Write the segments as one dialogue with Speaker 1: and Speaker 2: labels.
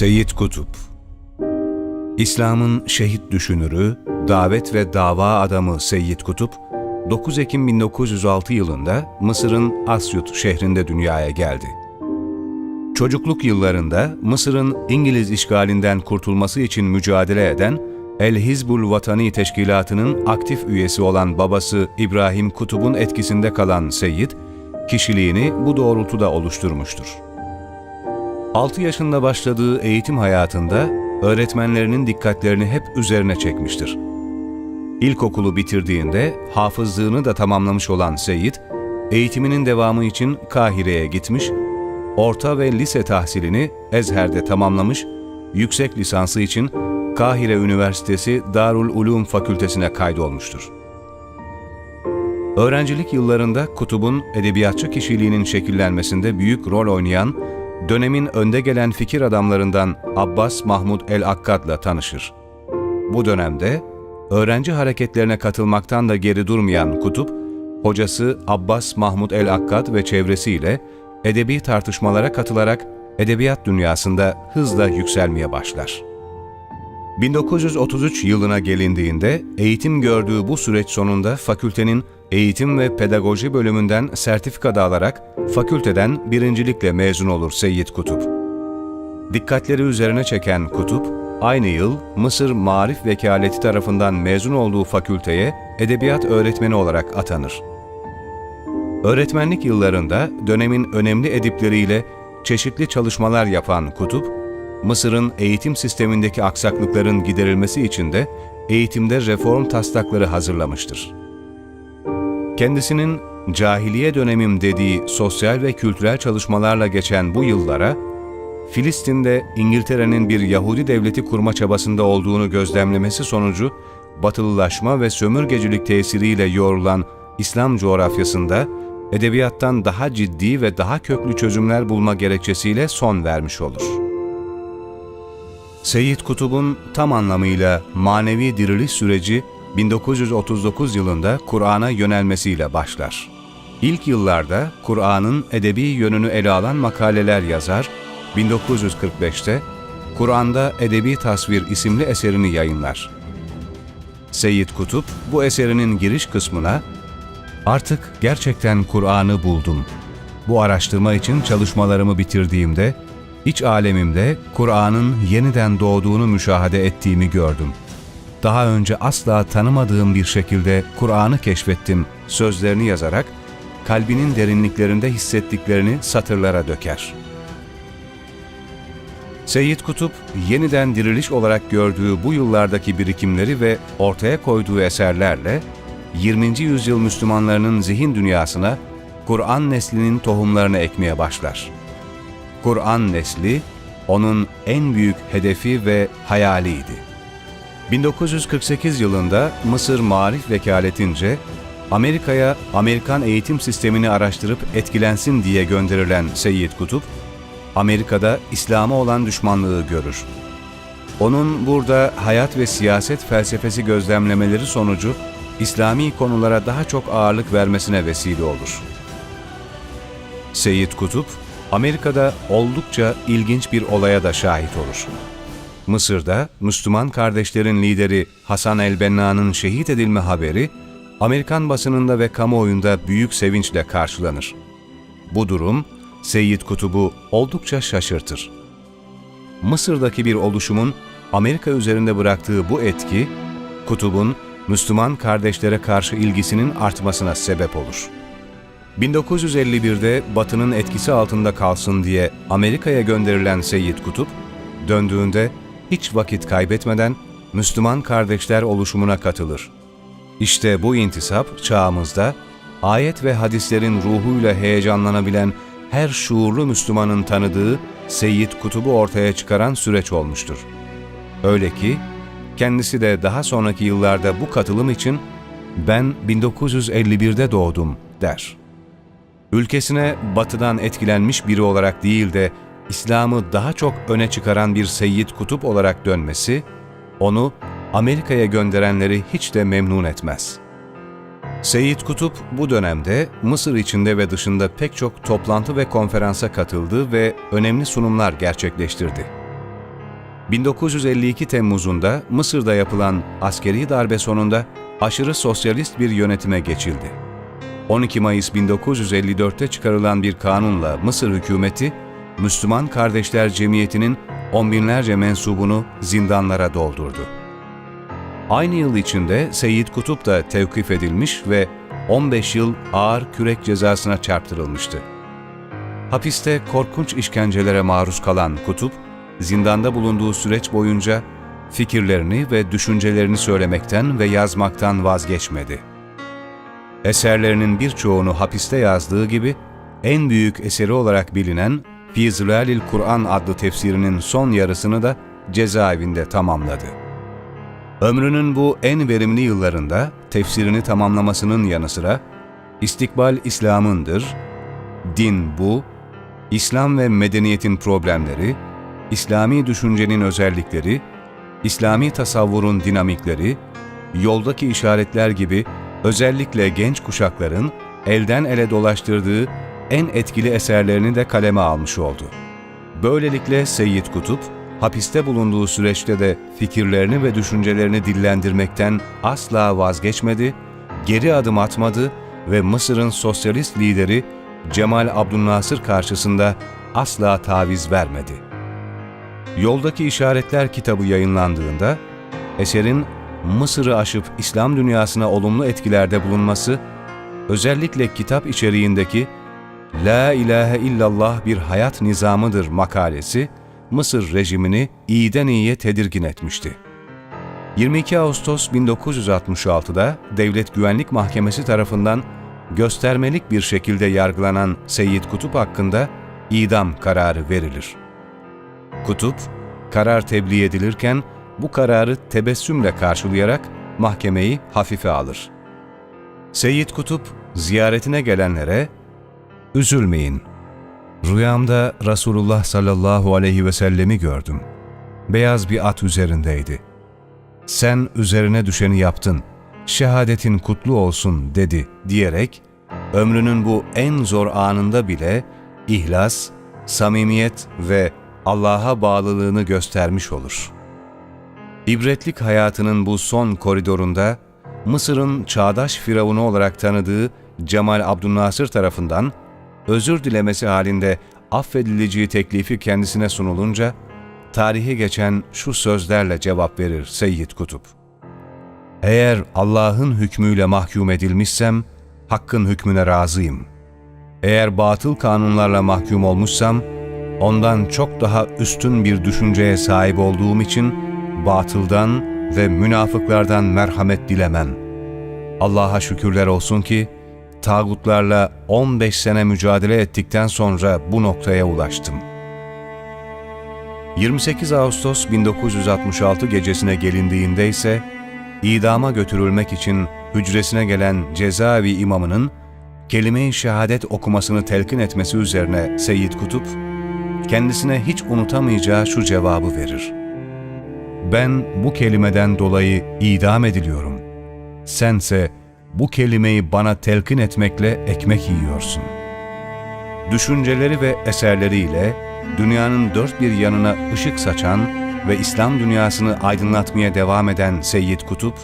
Speaker 1: Seyyid Kutup İslam'ın şehit düşünürü, davet ve dava adamı Seyyid Kutup, 9 Ekim 1906 yılında Mısır'ın Asyut şehrinde dünyaya geldi. Çocukluk yıllarında Mısır'ın İngiliz işgalinden kurtulması için mücadele eden El Hizbul Vatani Teşkilatı'nın aktif üyesi olan babası İbrahim Kutup'un etkisinde kalan Seyyid, kişiliğini bu doğrultuda oluşturmuştur. 6 yaşında başladığı eğitim hayatında öğretmenlerinin dikkatlerini hep üzerine çekmiştir. İlkokulu bitirdiğinde hafızlığını da tamamlamış olan Seyyid, eğitiminin devamı için Kahire'ye gitmiş, orta ve lise tahsilini Ezher'de tamamlamış, yüksek lisansı için Kahire Üniversitesi Darul Ulum Fakültesine kaydolmuştur. Öğrencilik yıllarında Kutub'un edebiyatçı kişiliğinin şekillenmesinde büyük rol oynayan, dönemin önde gelen fikir adamlarından Abbas Mahmud el-Akkad'la tanışır. Bu dönemde öğrenci hareketlerine katılmaktan da geri durmayan Kutup, hocası Abbas Mahmud el-Akkad ve çevresiyle edebi tartışmalara katılarak edebiyat dünyasında hızla yükselmeye başlar. 1933 yılına gelindiğinde eğitim gördüğü bu süreç sonunda fakültenin eğitim ve pedagoji bölümünden sertifika da alarak fakülteden birincilikle mezun olur Seyyid Kutup. Dikkatleri üzerine çeken Kutup, aynı yıl Mısır Marif Vekaleti tarafından mezun olduğu fakülteye edebiyat öğretmeni olarak atanır. Öğretmenlik yıllarında dönemin önemli edipleriyle çeşitli çalışmalar yapan Kutup, Mısır'ın eğitim sistemindeki aksaklıkların giderilmesi için de eğitimde reform taslakları hazırlamıştır. Kendisinin cahiliye dönemim dediği sosyal ve kültürel çalışmalarla geçen bu yıllara, Filistin'de İngiltere'nin bir Yahudi devleti kurma çabasında olduğunu gözlemlemesi sonucu batılılaşma ve sömürgecilik tesiriyle yoğrulan İslam coğrafyasında edebiyattan daha ciddi ve daha köklü çözümler bulma gerekçesiyle son vermiş olur. Seyyid Kutub'un tam anlamıyla manevi diriliş süreci 1939 yılında Kur'an'a yönelmesiyle başlar. İlk yıllarda Kur'an'ın edebi yönünü ele alan makaleler yazar, 1945'te Kur'an'da Edebi Tasvir isimli eserini yayınlar. Seyyid Kutup bu eserinin giriş kısmına Artık gerçekten Kur'an'ı buldum. Bu araştırma için çalışmalarımı bitirdiğimde iç alemimde Kur'an'ın yeniden doğduğunu müşahede ettiğimi gördüm. Daha önce asla tanımadığım bir şekilde Kur'an'ı keşfettim sözlerini yazarak kalbinin derinliklerinde hissettiklerini satırlara döker. Seyyid Kutup, yeniden diriliş olarak gördüğü bu yıllardaki birikimleri ve ortaya koyduğu eserlerle 20. yüzyıl Müslümanlarının zihin dünyasına Kur'an neslinin tohumlarını ekmeye başlar. Kur'an nesli, onun en büyük hedefi ve hayaliydi. 1948 yılında Mısır Marif Vekaletince Amerika'ya Amerikan eğitim sistemini araştırıp etkilensin diye gönderilen Seyyid Kutup, Amerika'da İslam'a olan düşmanlığı görür. Onun burada hayat ve siyaset felsefesi gözlemlemeleri sonucu İslami konulara daha çok ağırlık vermesine vesile olur. Seyyid Kutup, Amerika'da oldukça ilginç bir olaya da şahit olur. Mısır'da Müslüman kardeşlerin lideri Hasan el-Benna'nın şehit edilme haberi, Amerikan basınında ve kamuoyunda büyük sevinçle karşılanır. Bu durum, Seyyid Kutub'u oldukça şaşırtır. Mısır'daki bir oluşumun Amerika üzerinde bıraktığı bu etki, Kutub'un Müslüman kardeşlere karşı ilgisinin artmasına sebep olur. 1951'de Batı'nın etkisi altında kalsın diye Amerika'ya gönderilen Seyyid Kutup, döndüğünde hiç vakit kaybetmeden Müslüman kardeşler oluşumuna katılır. İşte bu intisap çağımızda ayet ve hadislerin ruhuyla heyecanlanabilen her şuurlu Müslümanın tanıdığı Seyyid Kutub'u ortaya çıkaran süreç olmuştur. Öyle ki kendisi de daha sonraki yıllarda bu katılım için ben 1951'de doğdum der. Ülkesine batıdan etkilenmiş biri olarak değil de İslam'ı daha çok öne çıkaran bir Seyyid Kutup olarak dönmesi, onu Amerika'ya gönderenleri hiç de memnun etmez. Seyyid Kutup bu dönemde Mısır içinde ve dışında pek çok toplantı ve konferansa katıldı ve önemli sunumlar gerçekleştirdi. 1952 Temmuz'unda Mısır'da yapılan askeri darbe sonunda aşırı sosyalist bir yönetime geçildi. 12 Mayıs 1954'te çıkarılan bir kanunla Mısır hükümeti, Müslüman Kardeşler Cemiyeti'nin on binlerce mensubunu zindanlara doldurdu. Aynı yıl içinde Seyyid Kutup da tevkif edilmiş ve 15 yıl ağır kürek cezasına çarptırılmıştı. Hapiste korkunç işkencelere maruz kalan Kutup, zindanda bulunduğu süreç boyunca fikirlerini ve düşüncelerini söylemekten ve yazmaktan vazgeçmedi. Eserlerinin birçoğunu hapiste yazdığı gibi, en büyük eseri olarak bilinen Fi Zilalil Kur'an adlı tefsirinin son yarısını da cezaevinde tamamladı. Ömrünün bu en verimli yıllarında tefsirini tamamlamasının yanı sıra İstikbal İslam'ındır, Din bu, İslam ve medeniyetin problemleri, İslami düşüncenin özellikleri, İslami tasavvurun dinamikleri, yoldaki işaretler gibi özellikle genç kuşakların elden ele dolaştırdığı en etkili eserlerini de kaleme almış oldu. Böylelikle Seyyid Kutup, hapiste bulunduğu süreçte de fikirlerini ve düşüncelerini dillendirmekten asla vazgeçmedi, geri adım atmadı ve Mısır'ın sosyalist lideri Cemal Abdülnasır karşısında asla taviz vermedi. Yoldaki İşaretler kitabı yayınlandığında, eserin Mısır'ı aşıp İslam dünyasına olumlu etkilerde bulunması, özellikle kitap içeriğindeki La ilahe illallah bir hayat nizamıdır makalesi, Mısır rejimini iyiden iyiye tedirgin etmişti. 22 Ağustos 1966'da Devlet Güvenlik Mahkemesi tarafından göstermelik bir şekilde yargılanan Seyyid Kutup hakkında idam kararı verilir. Kutup, karar tebliğ edilirken bu kararı tebessümle karşılayarak mahkemeyi hafife alır. Seyyid Kutup, ziyaretine gelenlere, ''Üzülmeyin, rüyamda Resulullah sallallahu aleyhi ve sellemi gördüm. Beyaz bir at üzerindeydi. Sen üzerine düşeni yaptın, şehadetin kutlu olsun.'' dedi diyerek, ömrünün bu en zor anında bile ihlas, samimiyet ve Allah'a bağlılığını göstermiş olur. İbretlik hayatının bu son koridorunda, Mısır'ın çağdaş firavunu olarak tanıdığı Cemal Abdülnasır tarafından özür dilemesi halinde affedileceği teklifi kendisine sunulunca, tarihi geçen şu sözlerle cevap verir Seyyid Kutup. Eğer Allah'ın hükmüyle mahkum edilmişsem, Hakk'ın hükmüne razıyım. Eğer batıl kanunlarla mahkum olmuşsam, ondan çok daha üstün bir düşünceye sahip olduğum için batıldan ve münafıklardan merhamet dilemem. Allah'a şükürler olsun ki, tağutlarla 15 sene mücadele ettikten sonra bu noktaya ulaştım. 28 Ağustos 1966 gecesine gelindiğinde ise, idama götürülmek için hücresine gelen cezaevi imamının kelime-i şehadet okumasını telkin etmesi üzerine Seyyid Kutup, kendisine hiç unutamayacağı şu cevabı verir. Ben bu kelimeden dolayı idam ediliyorum. Sense bu kelimeyi bana telkin etmekle ekmek yiyorsun. Düşünceleri ve eserleriyle dünyanın dört bir yanına ışık saçan ve İslam dünyasını aydınlatmaya devam eden Seyyid Kutup,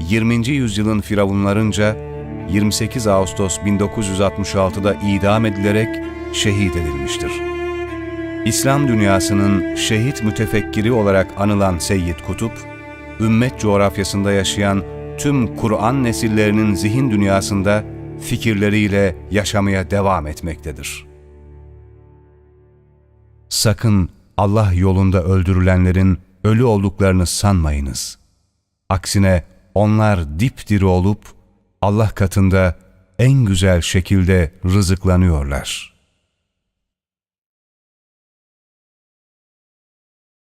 Speaker 1: 20. yüzyılın firavunlarınca 28 Ağustos 1966'da idam edilerek şehit edilmiştir. İslam dünyasının şehit mütefekkiri olarak anılan Seyyid Kutup, ümmet coğrafyasında yaşayan tüm Kur'an nesillerinin zihin dünyasında fikirleriyle yaşamaya devam etmektedir. Sakın Allah yolunda öldürülenlerin ölü olduklarını sanmayınız. Aksine onlar dipdiri olup Allah katında en güzel şekilde rızıklanıyorlar.''